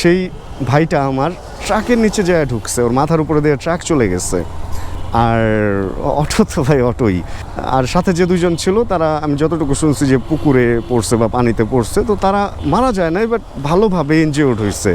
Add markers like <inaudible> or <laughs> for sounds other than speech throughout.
সেই ভাইটা আমার ট্রাকের নিচে যায় ঢুকছে, ওর মাথার উপরে দিয়ে ট্রাক চলে গেছে। আর অটো তো ভাই অটোই। আর সাথে যে দুজন ছিল, তারা আমি যতটুকু শুনছি যে পুকুরে পড়ছে বা পানিতে পড়ছে, তো তারা মারা যায় নাই বাট ভালোভাবে ইনজিওর্ড হয়েছে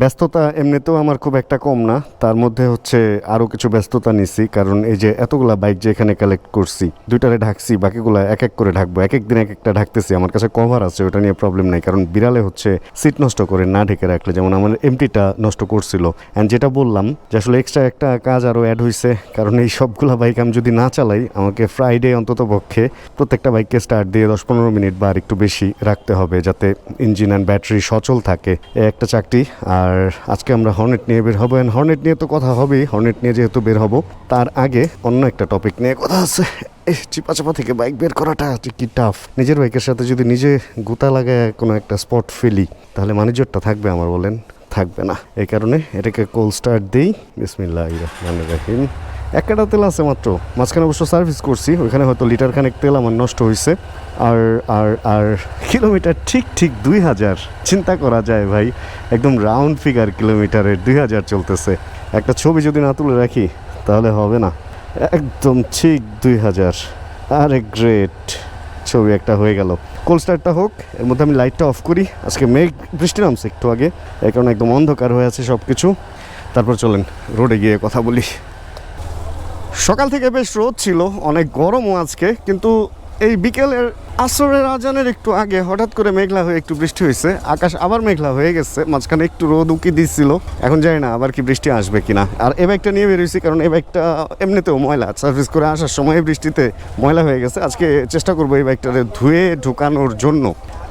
ব্যস্ততা এমনিতেও আমার খুব একটা কম না। তার মধ্যে হচ্ছে আরও কিছু ব্যস্ততা নিছি, কারণ এই যে এতগুলা বাইক যে এখানে কালেক্ট করছি, দুইটারে ঢাকছি, বাকিগুলা এক এক করে ঢাকবো, এক এক দিন এক একটা ঢাকতেছি, আমার কাছে কভার আছে, ওটা নিয়ে প্রবলেম নাই, কারণ বিড়ালে হচ্ছে সিট নষ্ট করে না ঢেকে রাখলে, যেমন আমার এমটিটা নষ্ট করছিল। অ্যান্ড যেটা বললাম যে আসলে এক্সট্রা একটা কাজ আরও অ্যাড হয়েছে কারণ এই সবগুলা বাইক আমি যদি না চালাই, আমাকে ফ্রাইডে অন্তত পক্ষে প্রত্যেকটা বাইককে স্টার্ট দিয়ে দশ পনেরো মিনিট বা আর একটু বেশি রাখতে হবে, যাতে ইঞ্জিন অ্যান্ড ব্যাটারি সচল থাকে। একটা চাকরি, আর আজকে আমরা হর্নেট নিয়ে বের হব। অ্যান্ড হর্নেট নিয়ে তো কথা হবেই। হর্নেট নিয়ে যেহেতু বের হব, তার আগে অন্য একটা টপিক নিয়ে কথা আছে। চিপা চাপা থেকে বাইক বের করাটা কি টাফ নিজের বাইকের সাথে যদি নিজে গুতা লাগায় কোনো একটা স্পট ফেলি, তাহলে মানিজ্যটা থাকবে আমার বলেন? থাকবে না। এই কারণে এটাকে কোল স্টার্ট দিই। বিসমিল্লাহ রহমান রাহিম এক কাটা তেল আছে মাত্র। মাঝখানে অবশ্য সার্ভিস করছি, ওইখানে হয়তো লিটার খানেক তেল আমার নষ্ট হয়েছে আর আর আর কিলোমিটার ঠিক ঠিক দুই হাজার। চিন্তা করা যায় ভাই, একদম রাউন্ড ফিগার কিলোমিটারের দুই হাজার চলতেছে। একটা ছবি যদি না তুলে রাখি, তাহলে হবে না। একদম ঠিক দুই হাজার। আরে গ্রেট ছবি একটা হয়ে গেল। কোল স্টারটা হোক, এর মধ্যে আমি লাইটটা অফ করি। আজকে মেঘ, বৃষ্টি নামছে একটু আগে এই কারণে একদম অন্ধকার হয়ে আছে সব কিছু তারপর চলেন রোডে গিয়ে কথা বলি। সকাল থেকে বেশ রোদ ছিল, অনেক গরমও আজকে, কিন্তু এই বিকেলের আসরের আজানের একটু আগে হঠাৎ করে মেঘলা হয়ে একটু বৃষ্টি হয়েছে। আকাশ আবার মেঘলা হয়ে গেছে, মাঝখানে একটু রোদ উকি দিচ্ছিল এখন জানি না আবার কি বৃষ্টি আসবে কিনা। আর এ ব্যাগটা নিয়ে বেরিয়েছি কারণ এ ব্যাগটা এমনিতেও ময়লা। সার্ভিস করে আসার সময় বৃষ্টিতে ময়লা হয়ে গেছে। আজকে চেষ্টা করব এই ব্যাগটারে ধুয়ে ঢুকানোর জন্য।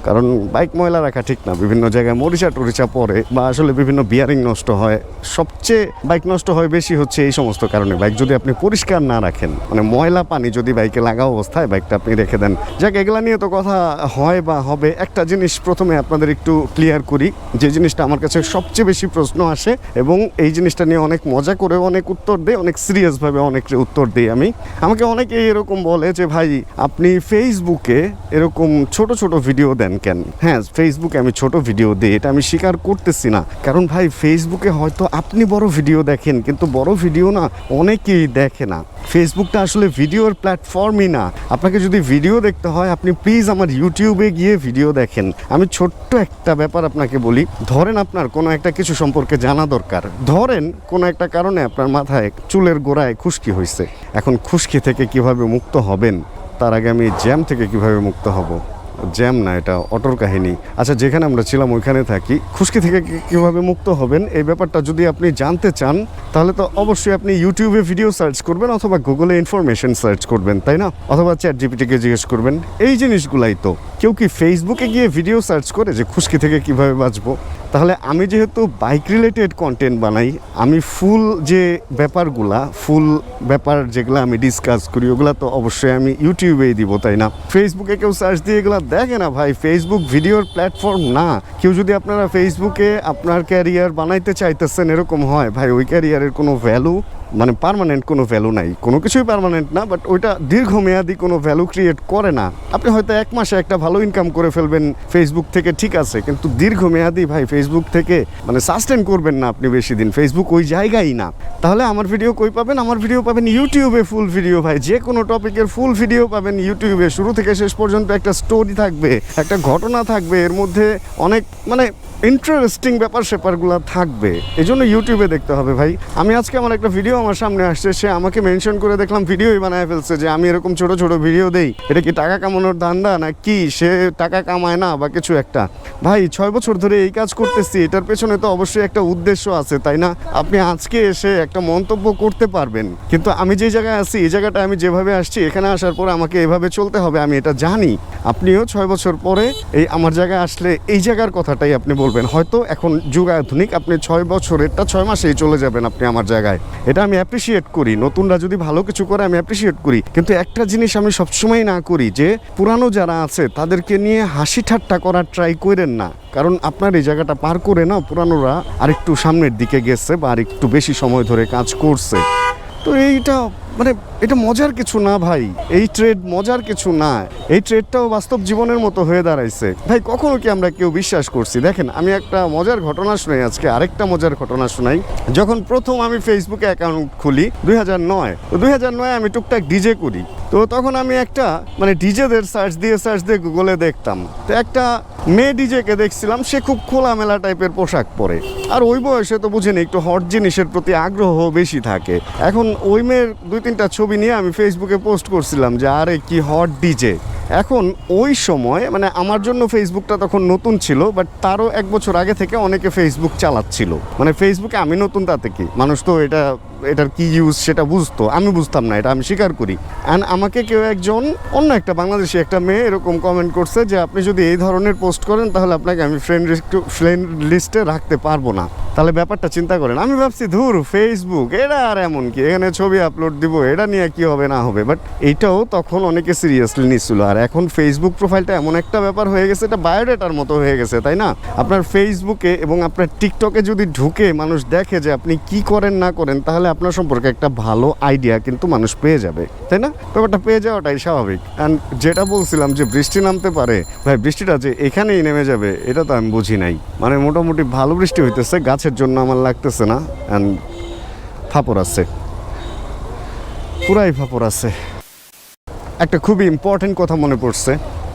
কারণ বাইক ময়লা রাখা ঠিক না। বিভিন্ন জায়গায় মরিচা টরিচা পড়ে বা আসলে বিভিন্ন বিয়ারিং নষ্ট হয়। সবচেয়ে বাইক নষ্ট হয় বেশি হচ্ছে এই সমস্ত কারণে। বাইক যদি আপনি পরিষ্কার না রাখেন মানে ময়লা পানি যদি বাইকে লাগা অবস্থায় বাইকটা আপনি রেখে দেন। যাক, এগুলা নিয়ে তো কথা হয় বা হবে। একটা জিনিস প্রথমে আপনাদের একটু ক্লিয়ার করি, যে জিনিসটা আমার কাছে সবচেয়ে বেশি প্রশ্ন আসে এবং এই জিনিসটা নিয়ে অনেক মজা করে অনেক উত্তর দেয় অনেক সিরিয়াসভাবে অনেক উত্তর দিই আমি। আমাকে অনেকে এরকম বলে যে, ভাই, আপনি ফেসবুকে এরকম ছোট ছোট ভিডিও দেন কেন হ্যাঁ ফেসবুকে আমি ছোট ভিডিও দিই, এটা আমি স্বীকার করতেছি না। কারণ ভাই ফেসবুকে হয়তো আপনি বড় ভিডিও দেখেন, কিন্তু বড় ভিডিও না, অনেকেই দেখে না। ফেসবুকটা আসলে ভিডিওর প্ল্যাটফর্মই না। আপনাকে যদি ভিডিও দেখতে হয়, আপনি প্লিজ আমার ইউটিউবে গিয়ে ভিডিও দেখেন। আমি ছোট্ট একটা ব্যাপার আপনাকে বলি। ধরেন আপনার কোনো একটা কিছু সম্পর্কে জানা দরকার। ধরেন কোনো একটা কারণে আপনার মাথায় চুলের গোড়ায় খুশকি হয়েছে এখন খুশকি থেকে কীভাবে মুক্ত হবেন? তার আগে আমি জ্যাম থেকে কীভাবে মুক্ত হব? জ্যাম না, এটা অটোর কাহিনী। আচ্ছা যেখানে আমরা ছিলাম, ওইখানে থাকি। খুশকি থেকে কীভাবে মুক্ত হবেন? এই ব্যাপারটা যদি আপনি জানতে চান, তাহলে তো অবশ্যই আপনি ইউটিউবে ভিডিও সার্চ করবেন অথবা গুগলে ইনফরমেশন সার্চ করবেন, তাই না? অথবা চ্যাট জিপিটিকে জিজ্ঞেস করবেন, এই জিনিসগুলাই তো। কেউ কি ফেসবুকে গিয়ে ভিডিও সার্চ করে যে খুশকি থেকে কীভাবে বাঁচবো? তাহলে আমি যেহেতু বাইক রিলেটেড কন্টেন্ট বানাই, আমি ফুল যে ব্যাপারগুলা ফুল ব্যাপার যেগুলো আমি ডিসকাস করি, ওগুলা তো অবশ্যই আমি ইউটিউবেই দিব, তাই না? ফেসবুকে কেউ সার্চ দিয়ে এগুলো দেখে না ভাই ফেসবুক ভিডিওর প্ল্যাটফর্ম না। কেউ যদি আপনারা ফেসবুকে আপনার ক্যারিয়ার বানাইতে চাইতেছেন, এরকম হয়। ভাই, ওই ক্যারিয়ারের কোনো ভ্যালু মানে পার্মানেন্ট কোনো ভ্যালু নাই। কোনো কিছুই পার্মানেন্ট না বাট ওইটা দীর্ঘমেয়াদী কোনো ভ্যালু ক্রিয়েট করে না। আপনি হয়তো এক মাসে একটা ভালো ইনকাম করে ফেলবেন ফেসবুক থেকে ঠিক আছে, কিন্তু দীর্ঘমেয়াদী ভাই ফেসবুক থেকে মানে সাস্টেন করবেন না আপনি বেশি দিন। ফেসবুক ওই জায়গায় না। তাহলে আমার ভিডিও কই পাবেন? আমার ভিডিও পাবেন ইউটিউবে ফুল ভিডিও ভাই। যে কোনো টপিকের ফুল ভিডিও পাবেন ইউটিউবে শুরু থেকে শেষ পর্যন্ত একটা স্টোরি থাকবে, একটা ঘটনা থাকবে। এর মধ্যে অনেক মানে ইন্টারেস্টিং ব্যাপার স্যাপারগুলো থাকবে। এই জন্য ইউটিউবে দেখতে হবে ভাই। আমি আজকে আমার একটা ভিডিও আমার সামনে আসছে, সে আমাকে মেনশন করে দেখলাম ভিডিওই বানায় ফেলছে যে আমি এরকম ছোট ছোট ভিডিও দেই। এটা কি টাকা কামানোর ধান্দা না কি? সে টাকা কামায় না বা কিছু একটা। ভাই, ছয় বছর ধরে এই কাজ করতেছি, এটার পেছনে তো অবশ্যই একটা উদ্দেশ্য আছে, তাই না? আপনি আজকে এসে একটা মন্তব্য করতে পারবেন। কিন্তু আমি যে জায়গায় আছি, এই জায়গাটা আমি যেভাবে আসছি, এখানে আসার পর আমাকে এভাবে চলতে হবে, আমি এটা জানি। আপনিও ছয় বছর পরে এই আমার জায়গায় আসলে এই জায়গার কথাটাই আপনি বলবেন। হয়তো এখন যুগ আধুনিক, আপনি ছয় বছরেরটা ছয় মাসেই চলে যাবেন আপনি আমার জায়গায়। এটা আমি অ্যাপ্রিসিয়েট করি। নতুনরা যদি ভালো কিছু করে, আমি অ্যাপ্রিসিয়েট করি। কিন্তু একটা জিনিস আমি সবসময় না করি যে, পুরানো যারা আছে, তাদেরকে নিয়ে হাসি ঠাট্টা করার ট্রাই করেন না। কারণ আপনার এই জায়গাটা পার করে না, পুরানোরা আরেকটু সামনের দিকে গেছে বা আরেকটু বেশি সময় ধরে কাজ করছে। তো এইটা মানে এটা মজার কিছু না ভাই, এই ট্রেড মজার কিছু না। এই ট্রেডটাও বাস্তব জীবনের মতো হয়ে দাঁড়াইছে। ভাই, কখনো কি আমরা কেউ বিশ্বাস করছি? দেখেন, আমি একটা মজার ঘটনা শুনাই আজকে, আরেকটা মজার ঘটনা শুনাই। যখন প্রথম আমি ফেসবুকে অ্যাকাউন্ট খুলি, দুই হাজার নয়, তো দুই হাজার নয় আমি টুকটাক ডিজে করি। তো তখন আমি একটা মানে ডিজেদের সার্চ দিয়ে সার্চ দিয়ে গুগলে দেখতাম। তো একটা মেয়ে ডিজেকে দেখছিলাম, সে খুব খোলামেলা টাইপের পোশাক পরে। আর ওই বয়সে তো বুঝেনি, একটু হট জিনিসের প্রতি আগ্রহ বেশি থাকে। এখন ওই মেয়ের দুই তিনটা ছবি নিয়ে আমি ফেসবুকে পোস্ট করছিলাম যে, আরে, কি হট ডিজে। এখন ওই সময় মানে আমার জন্য ফেসবুকটা তখন নতুন ছিল, বাট তারও এক বছর আগে থেকে অনেকে ফেসবুক চালাচ্ছিল। মানে ফেসবুকে আমি নতুন তাতে কি? মানুষ তো এটা, এটার কি ইউজ সেটা বুঝতো। আমি বুঝতাম না এটা, আমি স্বীকার করি। অ্যান্ড আমাকে কেউ একজন, অন্য একটা বাংলাদেশি একটা মেয়ে এরকম কমেন্ট করছে যে, আপনি যদি এই ধরনের পোস্ট করেন তাহলে আপনাকে আমি ফ্রেন্ড ফ্রেন্ড লিস্টে রাখতে পারব না। তাহলে ব্যাপারটা চিন্তা করেন। আমি ভাবছি, ধুর ফেসবুক এটা আর এমন কি? এখানে ছবি আপলোড দিব, এটা নিয়ে কি হবে, না হবে? বাট এইটাও তখন অনেকে সিরিয়াসলি নিচ্ছিল। আর এখন ফেসবুক প্রোফাইলটা এমন একটা ব্যাপার হয়ে গেছে, এটা বায়োডেটার মতো হয়ে গেছে, তাই না? আপনার ফেসবুকে এবং আপনার টিকটকে যদি ঢুকে মানুষ দেখে যে আপনি কি করেন, না করেন, তাহলে আপনার সম্পর্কে একটা ভালো আইডিয়া কিন্তু মানুষ পেয়ে যাবে, তাই না? ব্যাপারটা পেয়ে যাওয়াটাই স্বাভাবিক। অ্যান্ড যেটা বলছিলাম যে বৃষ্টি নামতে পারে, ভাই বৃষ্টিটা যে এখানেই নেমে যাবে, এটা তো আমি বুঝি নাই। মানে মোটামুটি ভালো বৃষ্টি হইতেছে গাছের জন্য আমার লাগতেছে না অ্যান্ড ফাপড় আছে। পুরাই ফাপড় আছে। একটা খুবই ইম্পর্টেন্ট কথা মনে পড়ছে।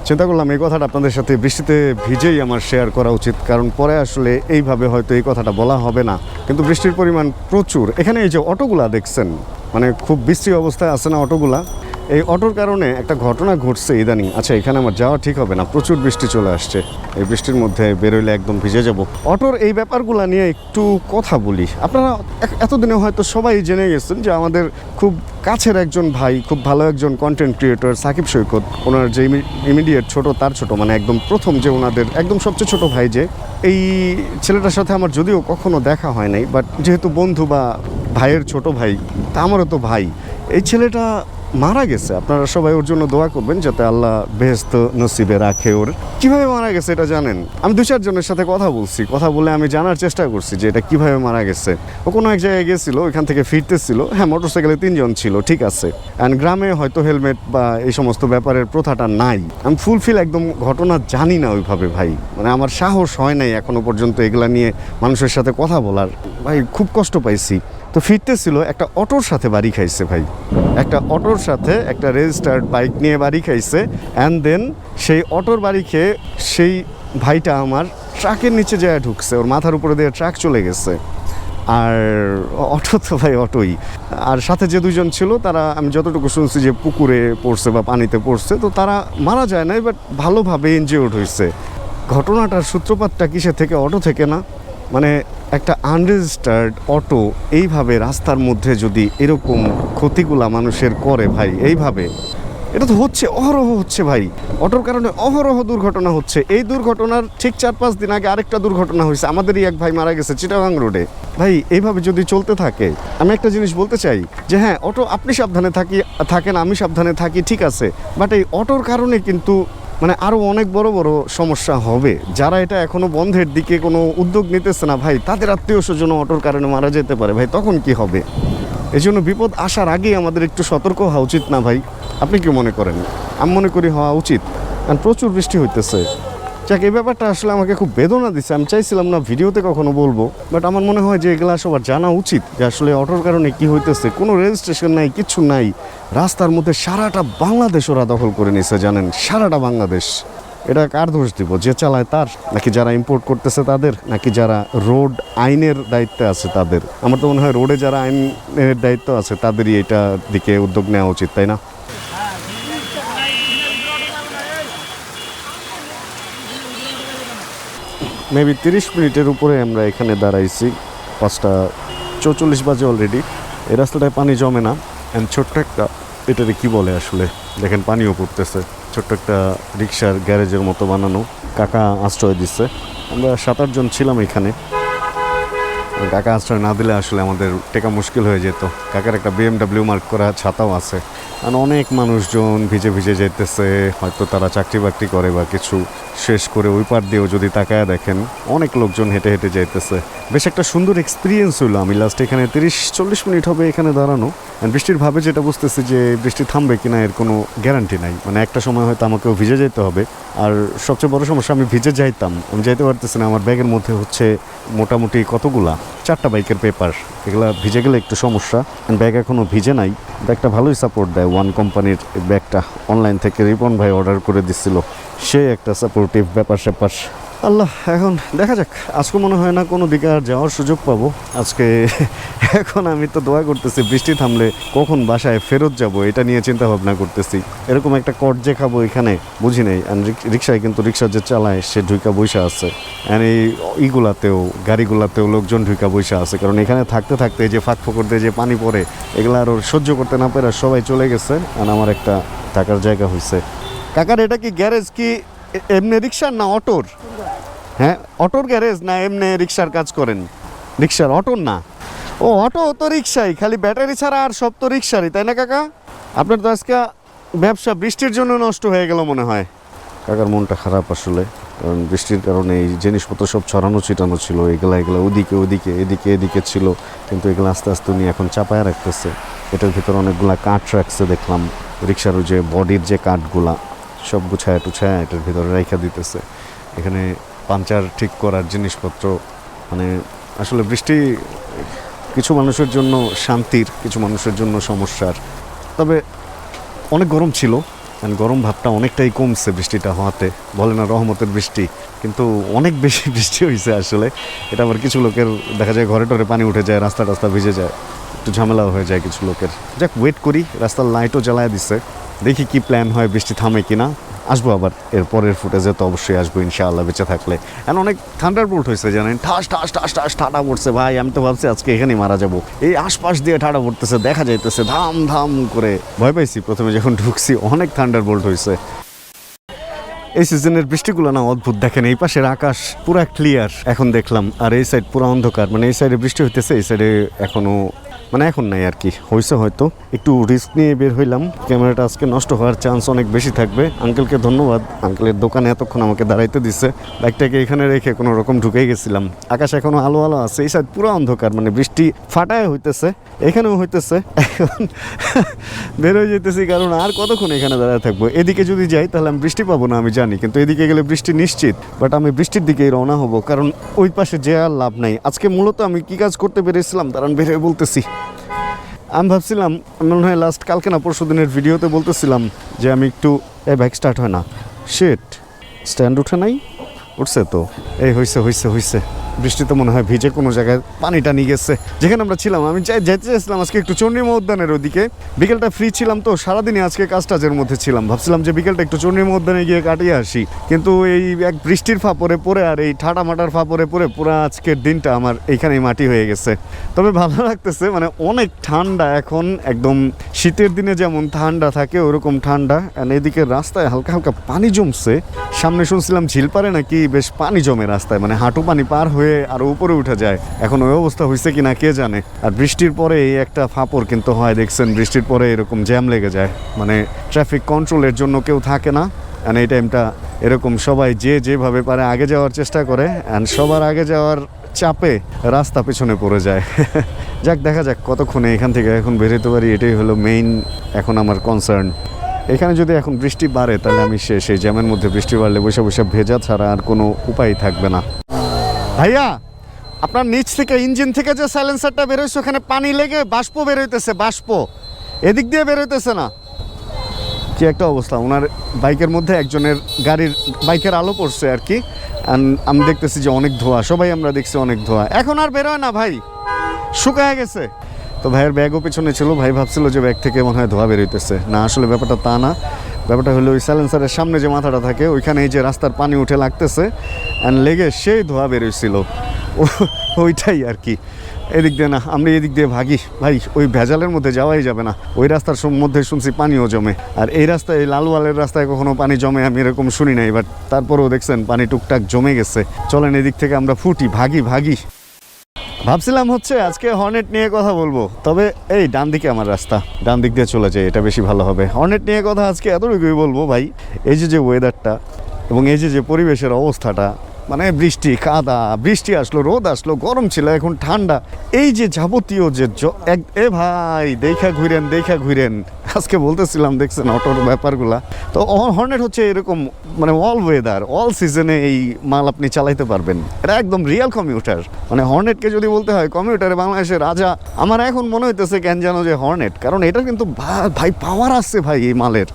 চিন্তা করলাম এই কথাটা আপনাদের সাথে বৃষ্টিতে ভিজেই আমার শেয়ার করা উচিত, কারণ পরে আসলে এইভাবে হয়তো এই কথাটা বলা হবে না। কিন্তু বৃষ্টির পরিমাণ প্রচুর। এখানে এই যে অটোগুলা দেখছেন মানে খুব বৃষ্টি অবস্থায় আছে না অটোগুলা? এই অটোর কারণে একটা ঘটনা ঘটছে ইদানিং। আচ্ছা এখানে আমার যাওয়া ঠিক হবে না, প্রচুর বৃষ্টি চলে আসছে। এই বৃষ্টির মধ্যে বেরোলে একদম ভিজে যাব। অটোর এই ব্যাপারগুলো নিয়ে একটু কথা বলি। আপনারা এতদিনে হয়তো সবাই জেনে গেছেন যে আমাদের খুব কাছের একজন ভাই, খুব ভালো একজন কন্টেন্ট ক্রিয়েটর সাকিব সৈকত, ওনার যে ইমিডিয়েট ছোট, তার ছোট মানে একদম প্রথম যে ওনাদের, একদম সবচেয়ে ছোট ভাই যে, এই ছেলেটার সাথে আমার যদিও কখনো দেখা হয় নাই বাট যেহেতু বন্ধু বা ভাইয়ের ছোট ভাই, তা আমারও তো ভাই। এই ছেলেটা মারা গেছে? আপনারা সবাই ওর জন্য দোয়া করবেন যাতে আল্লাহ বেহেস্ত নসিবে রাখে ওর। কীভাবে মারা গেছে এটা জানেন? আমি দু চারজনের সাথে কথা বলছি। কথা বলে আমি জানার চেষ্টা করছি যে এটা কীভাবে মারা গেছে। ও কোনো এক জায়গায় গেছিল, ওইখান থেকে ফিরতেছিল। হ্যাঁ মোটরসাইকেলে তিনজন ছিল, ঠিক আছে। অ্যান্ড গ্রামে হয়তো হেলমেট বা এই সমস্ত ব্যাপারের প্রথাটা নাই। আমি ফুলফিল একদম ঘটনা জানি না ওইভাবে ভাই। মানে আমার সাহস হয় নাই এখনও পর্যন্ত এগুলা নিয়ে মানুষের সাথে কথা বলার। ভাই, খুব কষ্ট পাইছি। তো ফিরতেছিল, একটা অটোর সাথে বাড়ি খাইছে ভাই। একটা অটোর সাথে একটা রেজিস্টার্ড বাইক নিয়ে বাড়ি খাইছে অ্যান্ড দেন সেই অটোর বাড়ি খেয়ে সেই ভাইটা আমার ট্রাকের নিচে যায় ঢুকছে, ওর মাথার উপরে দিয়ে ট্রাক চলে গেছে। আর অটো তো ভাই অটোই। আর সাথে যে দুজন ছিল, তারা আমি যতটুকু শুনছি যে পুকুরে পড়ছে বা পানিতে পড়ছে, তো তারা মারা যায় নাই বাট ভালোভাবে ইনজিওর্ড হয়েছে ঘটনাটার সূত্রপাতটা কিসে থেকে, অটো থেকে না? মানে একটা আনরেজিস্টার্ড অটো এইভাবে রাস্তার মধ্যে যদি এরকম ক্ষতিগুলা মানুষের করে ভাই, এইভাবে। এটা তো হচ্ছে, অহরহ হচ্ছে ভাই। অটোর কারণে অহরহ দুর্ঘটনা হচ্ছে। এই দুর্ঘটনার ঠিক চার পাঁচ দিন আগে আরেকটা দুর্ঘটনা হয়েছে। আমাদেরই এক ভাই মারা গেছে চিটাগাং রোডে। ভাই, এইভাবে যদি চলতে থাকে, আমি একটা জিনিস বলতে চাই যে হ্যাঁ অটো আপনি সাবধানে থাকি, থাকেন, আমি সাবধানে থাকি, ঠিক আছে। বাট এই অটোর কারণে কিন্তু মানে আরও অনেক বড় বড় সমস্যা হবে। যারা এটা এখনও বন্ধের দিকে কোনো উদ্যোগ নিতেছে না ভাই, তাদের আত্মীয় স্বজন অটোর কারণে মারা যেতে পারে ভাই, তখন কি হবে? এই জন্য বিপদ আসার আগেই আমাদের একটু সতর্ক হওয়া উচিত না ভাই। আপনি কি মনে করেন? আমি মনে করি হওয়া উচিত। কারণ প্রচুর বৃষ্টি হইতেছে। যাক, এই ব্যাপারটা আসলে আমাকে খুব বেদনা দিচ্ছে আমি চাইছিলাম না ভিডিওতে কখনো বলব বাট আমার মনে হয় যে এগুলা সবার জানা উচিত যে আসলে অটোর কারণে কি হইতেছে, কোনো রেজিস্ট্রেশন নাই, কিছু নাই। রাস্তার মধ্যে সারাটা বাংলাদেশ ওরা দখল করে নিছে, জানেন? সারাটা বাংলাদেশ। এটা কার দোষ দিব? যে চালায় তার? নাকি যারা ইম্পোর্ট করতেছে তাদের? নাকি যারা রোড আইনের দায়িত্বে আছে তাদের? আমার তো মনে হয় রোডে যারা আইনের দায়িত্ব আছে, তাদেরই এটা দিকে উদ্যোগ নেওয়া উচিত, তাই না? মেবি তিরিশ মিনিটের উপরে আমরা এখানে দাঁড়াইছি। পাঁচটা চৌচল্লিশ বাজে অলরেডি এই রাস্তাটায় পানি জমে না। অ্যান্ড ছোট্ট একটা, এটারে কি বলে আসলে? দেখেন পানিও পড়তেছে। ছোট্ট একটা রিক্সার গ্যারেজের মতো বানানো। কাকা আশ্রয় দিচ্ছে আমরা সাত আটজন ছিলাম এখানে। কাকা আশ্রয় না দিলে আসলে আমাদের টেকা মুশকিল হয়ে যেত। কাকার একটা বিএমডাব্লিউ মার্ক করা ছাতাও আছে। আর অনেক মানুষজন ভিজে ভিজে যেতেছে, হয়তো তারা চাকরি বাকরি করে বা কিছু শেষ করে ওই পার দিয়েও যদি তাকায় দেখেন, অনেক লোকজন হেঁটে হেঁটে যাইতেছে বেশ একটা সুন্দর এক্সপিরিয়েন্স হলো আমি লাস্ট এখানে তিরিশ চল্লিশ মিনিট হবে এখানে দাঁড়ানো। বৃষ্টির ভাবে যেটা বুঝতেছি যে, বৃষ্টি থামবে কিনা এর কোনো গ্যারান্টি নাই। মানে একটা সময় হয়তো আমাকেও ভিজে যেতে হবে। আর সবচেয়ে বড় সমস্যা, আমি ভিজে যাইতাম। আমি যাইতে পারতেছি না। আমার ব্যাগের মধ্যে হচ্ছে মোটামুটি কতগুলা? চারটা বাইকের পেপার। এগুলো ভিজে গেলে একটু সমস্যা। ব্যাগ এখনও ভিজে নাই। ব্যাগটা ভালোই সাপোর্ট দেয়। ওয়ান কোম্পানির ব্যাগটা অনলাইন থেকে রিপন ভাই অর্ডার করে দিচ্ছিল সে একটা সাপোর্টিভ ব্যাপার স্যাপার আল্লাহ, এখন দেখা যাক। আজকে মনে হয় না কোনো দিকে আর যাওয়ার সুযোগ পাবো। আজকে <laughs> এখন আমি তো দোয়া করতেছি, বৃষ্টি থামলে কখন বাসায় ফেরত যাব, এটা নিয়ে চিন্তা ভাবনা করতেছি। এরকম একটা কট যে খাব এখানে, বুঝি নেই। রিক্সায় কিন্তু রিক্সা যে চালায়, সে ঢুইকা বৈশা আছে। আর এই ইগুলাতেও, গাড়িগুলাতেও লোকজন ঢুইকা বৈশা আছে। কারণ এখানে থাকতে থাকতে যে ফাঁক ফোকর দিয়ে যে পানি পড়ে, এগুলো আরও সহ্য করতে না পেরে সবাই চলে গেছে। আর আমার একটা থাকার জায়গা হয়েছে কাকার, এটা কি গ্যারেজ কি এমনি রিক্সার না অটোর? হ্যাঁ অটোর গ্যারেজ না এমনি রিক্সার কাজ করেন? রিক্সার অটোর না? ও, অটো তো রিক্সাই, খালি ব্যাটারি ছাড়া আর সব তো রিক্সারই, তাই না কাকা? আপনার তো আজকে ব্যবসা বৃষ্টির জন্য নষ্ট হয়ে গেল মনে হয়। কাকার মনটা খারাপ আসলে, কারণ বৃষ্টির কারণে এই জিনিসপত্র সব ছড়ানো ছিটানো ছিল, এগুলা এগুলা ওদিকে ওদিকে এদিকে এদিকে ছিল, কিন্তু এগুলো আস্তে আস্তে উনি এখন চাপায় রাখতেছে। এটার ভিতরে অনেকগুলা কাঠ রাখছে দেখলাম, রিক্সার যে বডির যে কাঠগুলা। সব গুছায় টুছায় এটার ভিতরে রেখা দিতেছে। এখানে পাঞ্চার ঠিক করার জিনিসপত্র মানে আসলে বৃষ্টি কিছু মানুষের জন্য শান্তির, কিছু মানুষের জন্য সমস্যার। তবে অনেক গরম ছিল, and গরম ভাবটা অনেকটাই কমছে বৃষ্টিটা হওয়াতে। বলে না রহমতের বৃষ্টি, কিন্তু অনেক বেশি <laughs> বৃষ্টি হয়েছে আসলে। এটা আবার কিছু লোকের, দেখা যায় ঘরে টরে পানি উঠে যায়, রাস্তা টাস্তা ভিজে যায়। একটু ঝামেলাও হয়ে যায় কিছু লোকের। যাক ওয়েট করি, রাস্তার লাইটও জ্বালায় দিচ্ছে দেখি কি প্ল্যান হয়, বৃষ্টি থামে কিনা। আসব আবার, এর পরের ফুটেজে তো অবশ্যই আসব ইনশাআল্লাহ, বেঁচে থাকলে। এখন অনেক থান্ডার বোল্ট হয়েছে, জানেন। ঠাস ঠাস ঠাস ঠাস ঠাডা পড়ছে, ভাই, আমি তো ভাবছি আজকে এখানেই মারা যাব। এই আশপাশ দিয়ে ঠাডা পড়তেছে, দেখা যাইতেছে, ধাম ধাম করে। ভয় পাইছি, প্রথমে যখন ঢুকছি, অনেক থান্ডার বোল্ট হয়েছে এই সিজনের বৃষ্টিগুলো না অদ্ভুত, দেখেন, এই পাশের আকাশ পুরা ক্লিয়ার এখন দেখলাম, আর এই সাইড পুরো অন্ধকার মানে এই সাইডে বৃষ্টি হইতেছে, এই সাইডে এখনও মানে এখন নাই আর কি। হয়েছে হয়তো। একটু রিস্ক নিয়ে বের হইলাম। ক্যামেরাটা আজকে নষ্ট হওয়ার চান্স অনেক বেশি থাকবে। আঙ্কেলকে ধন্যবাদ। আঙ্কেলের দোকানে এতক্ষণ আমাকে দাঁড়াইতে দিচ্ছে বাইকটাকে এখানে রেখে কোনো রকম ঢুকেই গেছিলাম। আকাশ এখনও আলো আলো আছে। এই সাইড পুরো অন্ধকার। মানে বৃষ্টি ফাটায় হইতেছে। এখানেও হইতেছে। এখন <laughs> বের হয়ে যেতেছি কারণ আর কতক্ষণ এখানে দাঁড়ায় থাকব? এদিকে যদি যাই তাহলে আমি বৃষ্টি পাবো না, আমি জানি। কিন্তু এদিকে গেলে বৃষ্টি নিশ্চিত। বাট আমি বৃষ্টির দিকেই রওনা হব। কারণ ওই পাশে যে আর লাভ নাই। আজকে মূলত আমি কি কাজ করতে পেরেছিলাম? দাঁড়ান, বের হয়ে বলতেছি। আমি ভাবছিলাম মনে হয় লাস্ট কালকে না পরশু দিনের ভিডিওতে বলতেছিলাম যে আমি একটু এ বাইক স্টার্ট হয় না। শেট স্ট্যান্ড উঠে নাই, উঠছে তো। এই হয়েছে হইছে হইছে। বৃষ্টিতে মনে হয় ভিজে কোনো জায়গায় পানি টানি গেছে। যেখানে আমরা ছিলাম, আমি যেতে চাইছিলাম আজকে একটু চন্ডিমা উদ্যানের ওদিকে। বিকেলটা ফ্রি ছিলাম তো, সারাদিনই আজকে কাজ টাজের মধ্যে ছিলাম। ভাবছিলাম যে বিকেলটা একটু চন্ডিমা উদ্যানে গিয়ে কাটিয়ে আসি। কিন্তু এই এক বৃষ্টির ফাপরে পরে আর এই ঠাটা মাটার ফাপরে পরে পুরো আজকের দিনটা আমার এইখানেই মাটি হয়ে গেছে। তবে ভালো লাগতেছে মানে অনেক ঠান্ডা এখন, একদম শীতের দিনে যেমন ঠান্ডা থাকে, ওরকম ঠান্ডা। আর এদিকে রাস্তায় হালকা হালকা পানি জমছে। সামনে শুনছিলাম ঝিলপারে নাকি বেশ পানি জমে রাস্তায় মানে হাঁটু পানি পার হয়ে আরও উপরে উঠে যায়। এখন ওই অবস্থা হয়েছে কিনা কে জানে? আর বৃষ্টির পরে এই একটা ফাপড় কিন্তু হয়, দেখছেন? বৃষ্টির পরে এরকম জ্যাম লেগে যায়। মানে ট্রাফিক কন্ট্রোলের জন্য কেউ থাকে না। অ্যান্ড এই টাইমটা এরকম সবাই যে যেভাবে পারে আগে যাওয়ার চেষ্টা করে। অ্যান্ড সবার আগে যাওয়ার চাপে রাস্তা পেছনে পড়ে যায়। <laughs> যাক, দেখা যাক কতক্ষণে এখান থেকে এখন বেরোতে পারি। এটাই হলো মেইন এখন আমার কনসার্ন এখানে যদি এখন বৃষ্টি বাড়ে, তাহলে আমি শেষ। এই জ্যামের মধ্যে বৃষ্টি বাড়লে বসে বসে ভেজা ছাড়া আর কোনো উপায় থাকবে না। ভাইয়া, আপনার নিচ থেকে ইঞ্জিন থেকে যে সাইলেন্সারটা বেরোচ্ছে ওখানে পানি লেগে বাষ্প বেরোইতেছে, বাষ্প। এদিক দিয়ে বেরোইতেছে না। কি একটা অবস্থা, ওনার বাইকের মধ্যে একজনের গাড়ির, বাইকের আলো পড়ছে আর কি। আমি দেখতেছি যে অনেক ধোয়া, সবাই আমরা দেখছি অনেক ধোয়া। এখন আর বেরোয় না ভাই, শুকায় গেছে। তো ভাইয়ের ব্যাগও পেছনে ছিল, ভাই ভাবছিল যে ব্যাগ থেকে মনে হয় ধোয়া বেরোইতেছে। না, আসলে ব্যাপারটা তা না। ব্যাপারটা হলো ওই সাইলেন্সারের সামনে যে মাথাটা থাকে, ওইখানে এই যে রাস্তার পানি উঠে লাগতেছে অ্যান্ড লেগে সেই ধোয়া বেরোইছিল। ও- ওইটাই আর কি। এদিক দিয়ে না, আমরা এদিক দিয়ে ভাগি। ভাই, ওই ভেজালের মধ্যে যাওয়াই যাবে না। ওই রাস্তার মধ্যে শুনছি পানিও জমে। আর এই রাস্তায়, এই লালওয়ালের রাস্তায় কখনো পানি জমে আমি এরকম শুনি নাই বাট তারপরেও দেখছেন পানি টুকটাক জমে গেছে। চলেন এদিক থেকে আমরা ফুটি, ভাগি ভাগি। ভাবছিলাম হচ্ছে আজকে হর্নেট নিয়ে কথা বলব। তবে এই ডান দিকে আমার রাস্তা, ডান দিক দিয়ে চলে যায় এটা বেশি ভালো হবে। হর্নেট নিয়ে কথা আজকে এতটুকুই বলব ভাই, এই যে যে ওয়েদারটা এবং এই যে যে পরিবেশের অবস্থাটা মানে বৃষ্টি, কাদা, বৃষ্টি আসলো, রোদ আসলো, গরম ছিল, এখন ঠান্ডা। এই যে যাবতীয় যে এ ভাই, দেখা ঘুরেন দেখা ঘুরেন। আজকে বলতেছিলাম, দেখছেন অটোর ব্যাপারগুলা। তো হর্নেট হচ্ছে এরকম মানে অল ওয়েদার অল সিজনে এই মাল আপনি চালাইতে পারবেন। এটা একদম রিয়েল কমিউটার মানে হর্নেটকে যদি বলতে হয় কমিউটারে বাংলাদেশের রাজা। আমার এখন মনে হইতেছে কেন জানো যে হর্নেট? কারণ এটা কিন্তু ভাই পাওয়ার আসছে ভাই এই মালের।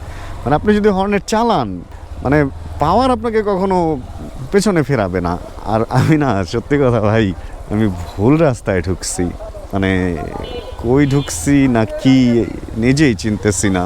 মানে আপনি যদি হর্নেট চালান মানে পাওয়ার আপনাকে কখনো পেছনে ফেরাবে না। আর আমি না, সত্যি কথা ভাই, আমি ভুল রাস্তায় ঢুকছি। মানে কই ঢুকছি না কি, নিজেই চিনতেছি না।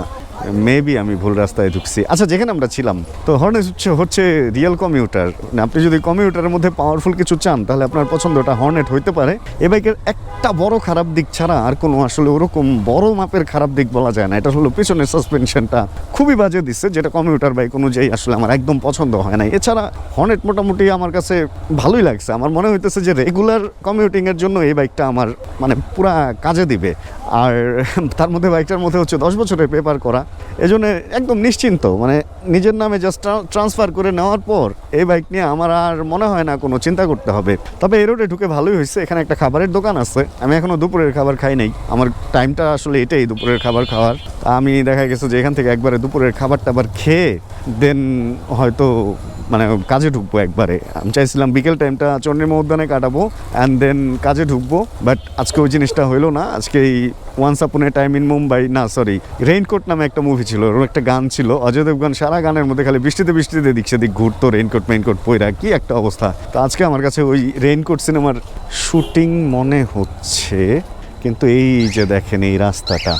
মেবি আমি ভুল রাস্তায় ঢুকছি। আচ্ছা যেখানে আমরা ছিলাম, তো হর্নেস হচ্ছে হচ্ছে রিয়েল কমিউটার মানে আপনি যদি কমিউটারের মধ্যে পাওয়ারফুল কিছু চান, তাহলে আপনার পছন্দটা হর্নেট হইতে পারে। এ বাইকের একটা বড় খারাপ দিক ছাড়া আর কোনো আসলে ওরকম বড় মাপের খারাপ দিক বলা যায় না। এটা হলো পিছনের সাসপেনশনটা খুবই বাজে দিচ্ছে, যেটা কমিউটার বাইক অনুযায়ী আসলে আমার একদম পছন্দ হয় না। এছাড়া হর্নেট মোটামুটি আমার কাছে ভালোই লাগছে। আমার মনে হইতেছে যে রেগুলার কমিউটিংয়ের জন্য এই বাইকটা আমার মানে পুরা কাজে দিবে। আর তার মধ্যে বাইকটার মধ্যে হচ্ছে দশ বছরের পেপার করা। এজন্য একদম নিশ্চিন্ত মানে নিজের নামে জাস্ট ট্রান্সফার করে নেওয়ার পর এই বাইক নিয়ে আমার আর মনে হয় না কোনো চিন্তা করতে হবে। তবে এই রোডে ঢুকে ভালোই হয়েছে, এখানে একটা খাবারের দোকান আছে, আমি এখনও দুপুরের খাবার খাই নাই। আমার টাইমটা আসলে এটাই, দুপুরের খাবার খাওয়ার। আমি দেখা গেছে যে এখান থেকে একবারে দুপুরের খাবার টাবার খেয়ে দেন হয়তো মানে কাজে ঢুকবো একবারে। আমি চাইছিলাম বিকেল টাইমটা চন্দ্রিমা উদ্যানে কাটাবো অ্যান্ড দেন কাজে ঢুকবো বাট আজকে ওই জিনিসটা হইল না। আজকে এই once upon A time in Mumbai না সরি রেইনকোট নামে একটা মুভি ছিল ওর একটা গান ছিল। অজয় দেবগান সারা গানের মধ্যে খালি বৃষ্টিতে বৃষ্টিতে দিক সেদিক ঘুরতো রেইনকোট মেইনকোট পইরা, কি একটা অবস্থা। তো আজকে আমার কাছে ওই রেইনকোট সিনেমার শুটিং মনে হচ্ছে, কিন্তু এই যে দেখেন এই রাস্তাটা,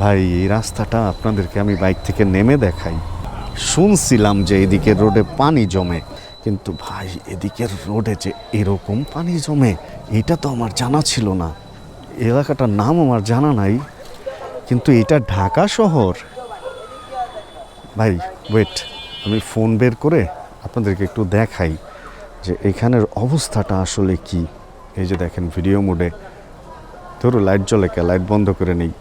ভাই, এই রাস্তাটা আপনাদেরকে আমি বাইক থেকে নেমে দেখাই। শুনছিলাম যে এদিকের রোডে পানি জমে। কিন্তু ভাই, এদিকের রোডে যে এরকম পানি জমে, এটা তো আমার জানা ছিল না। এলাকাটার নাম আমার জানা নাই, কিন্তু এটা ঢাকা শহর। ভাই ওয়েট আমি ফোন বের করে আপনাদেরকে একটু দেখাই যে এখানের অবস্থাটা আসলে কি। এই যে দেখেন ভিডিও মোডে ধরো লাইট জ্বলে কে লাইট বন্ধ করে নেই।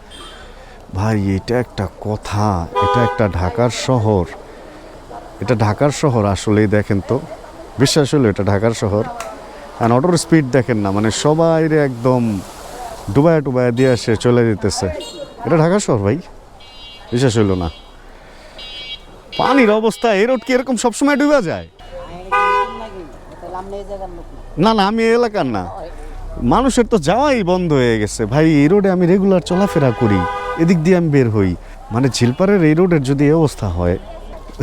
ভাই, এটা একটা কথা, এটা একটা ঢাকার শহর। এটা ঢাকার শহর আসলেই দেখেন তো, বিশ্বাস হলো এটা ঢাকার শহর। আর অটোর স্পিড দেখেন না মানে সবাই একদম ডুবায় ডুবায় দিয়ে আসে চলে যেতেছে। এটা ঢাকার শহর ভাই, বিশ্বাস হইল না। পানির অবস্থা, এই রোড কি এরকম সবসময় ডুবা যায়? না না, আমি এলাকার না। মানুষের তো যাওয়াই বন্ধ হয়ে গেছে। ভাই, এই রোডে আমি রেগুলার চলাফেরা করি। এদিক দিয়ে আমি বের হই। মানে ঝিলপাড়ের এই রোডের যদি এই অবস্থা হয়,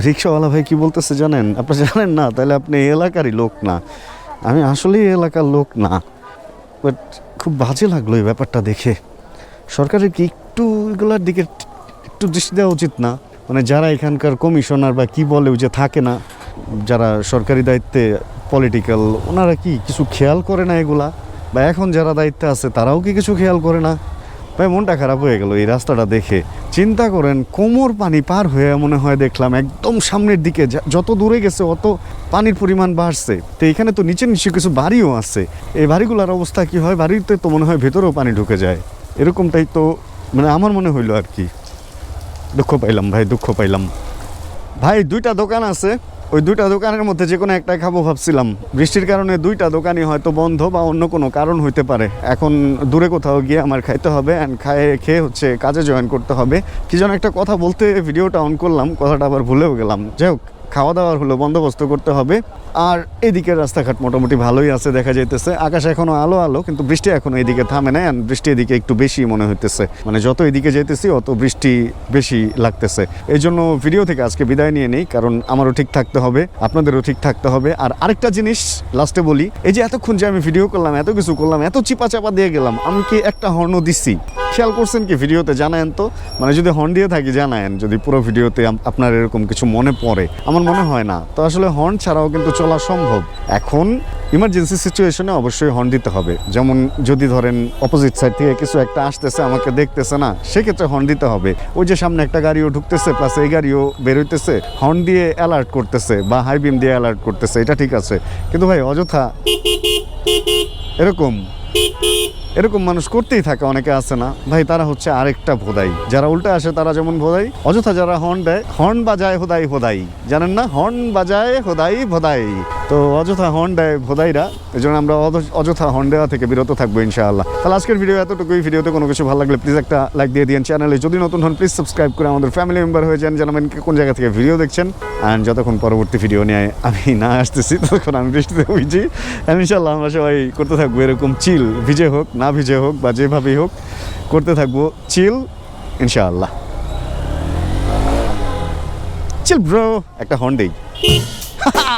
রিক্সাওয়ালা ভাই কি বলতেছে জানেন? আপনি জানেন না? তাহলে আপনি এলাকারই লোক না। আমি আসলেই এলাকার লোক না। বাট খুব বাজে লাগল এই ব্যাপারটা দেখে। সরকারের কি একটু এগুলোর দিকে একটু দৃষ্টি দেওয়া উচিত না? মানে যারা এখানকার কমিশনার বা কি বলে যে থাকে না, যারা সরকারি দায়িত্বে পলিটিক্যাল ওনারা কি কিছু খেয়াল করে না এগুলা? বা এখন যারা দায়িত্বে আছে, তারাও কি কিছু খেয়াল করে না? ভাই, মনটা খারাপ হয়ে গেল এই রাস্তাটা দেখে। চিন্তা করেন, কোমর পানি পার হয়ে মনে হয় দেখলাম একদম সামনের দিকে যত দূরে গেছে অত পানির পরিমাণ বাড়ছে। তো এখানে তো নিচে নিচে কিছু বাড়িও আছে। এই বাড়িগুলোর অবস্থা কি হয়? বাড়িতে তো মনে হয় ভেতরেও পানি ঢুকে যায়। এরকমটাই তো মানে আমার মনে হইল আর কি। দুঃখ পাইলাম ভাই, দুঃখ পাইলাম। ভাই, দুইটা দোকান আছে। ওই দুইটা দোকানের মধ্যে যে কোনো একটাই খাব ভাবছিলাম। বৃষ্টির কারণে দুইটা দোকানই হয়তো বন্ধ বা অন্য কোনো কারণ হইতে পারে। এখন দূরে কোথাও গিয়ে আমার খাইতে হবে অ্যান্ড খায়ে খেয়ে হচ্ছে কাজে জয়েন করতে হবে। কি যেন একটা কথা বলতে ভিডিওটা অন করলাম, কথাটা আবার ভুলেও গেলাম। যাই হোক। খাওয়া দাওয়ার হলো, বন্দোবস্ত করতে হবে। আর এদিকের রাস্তাঘাট মোটামুটি ভালোই আছে, দেখা যাইতেছে। আকাশ এখনও আলো আলো, কিন্তু বৃষ্টি এখনও এদিকে থামে নাই, and বৃষ্টি এদিকে একটু বেশি মনে হইতেছে। মানে যত এদিকে যেতেছি অত বৃষ্টি বেশি লাগতেছে। এই জন্য ভিডিও থেকে আজকে বিদায় নিয়ে নেই, কারণ আমারও ঠিক থাকতে হবে, আপনাদেরও ঠিক থাকতে হবে। আর আরেকটা জিনিস লাস্টে বলি, এই যে এতক্ষণ যে আমি ভিডিও করলাম, এত কিছু করলাম, এত চিপা চাপা দিয়ে গেলাম, আমি কি একটা হর্ন দিচ্ছি খেয়াল করছেন কি? ভিডিওতে জানায়েন তো। মানে যদি হর্ন দিয়ে থাকি, জানায়েন। যদি পুরো ভিডিওতে আপনার এরকম কিছু মনে পড়ে। আমার মনে হয় না। তো আসলে হর্ন ছাড়াও কিন্তু চলা সম্ভব। এখন ইমার্জেন্সি সিচুয়েশনে অবশ্যই হর্ন দিতে হবে। যেমন যদি ধরেন অপোজিট সাইড থেকে কিছু একটা আসতেছে, আমাকে দেখতেছে না, সেক্ষেত্রে হর্ন দিতে হবে। ওই যে সামনে একটা গাড়িও ঢুকতেছে প্লাস এই গাড়িও বেরোইতেছে হর্ন দিয়ে অ্যালার্ট করতেছে বা হাই বিম দিয়ে অ্যালার্ট করতেছে, এটা ঠিক আছে। কিন্তু ভাই, অযথা এরকম এরকম মানুষ করতেই থাকে, অনেকে আছে না। ভাই, তারা হচ্ছে আরেকটা ভোদাই। যারা উল্টে আসে, তারা যেমন ভোদাই। অযথা যারা হর্ন দেয়, হর্ন বাজায় হোদাই হোদাই। জানেন না? হর্ন বাজায় হোদাই ভোদাই তো অযথা হর্ন দেয় ভোদাইরা, এই জন্য আমরা অযথা হর্ন দেওয়া থেকে বিরত থাকব ইনশাআল্লাহ। তাহলে আজকের ভিডিও এতটুকুই। ভিডিওতে কোনো কিছু ভালো লাগলে প্লিজ একটা লাইক দিয়ে দিন চ্যানেলে যদি নতুন হন প্লিজ সাবস্ক্রাইব করে আমাদের ফ্যামিলি মেম্বার হয়ে যান জানাবেন কোন জায়গা থেকে ভিডিও দেখছেন। অ্যান্ড যতক্ষণ পরবর্তী ভিডিও নিয়ে আমি না আসতেছি, ততক্ষণ আমি বৃষ্টিতে ভিজি। ইনশাল্লাহ আমরা সবাই করতে থাকব এরকম চিল ভিজে হোক, না ভিজে হোক, বা যেভাবেই হোক, করতে থাকব চিল ইনশাআল্লাহ। চিল ব্রো একটা হর্ন দেই <laughs>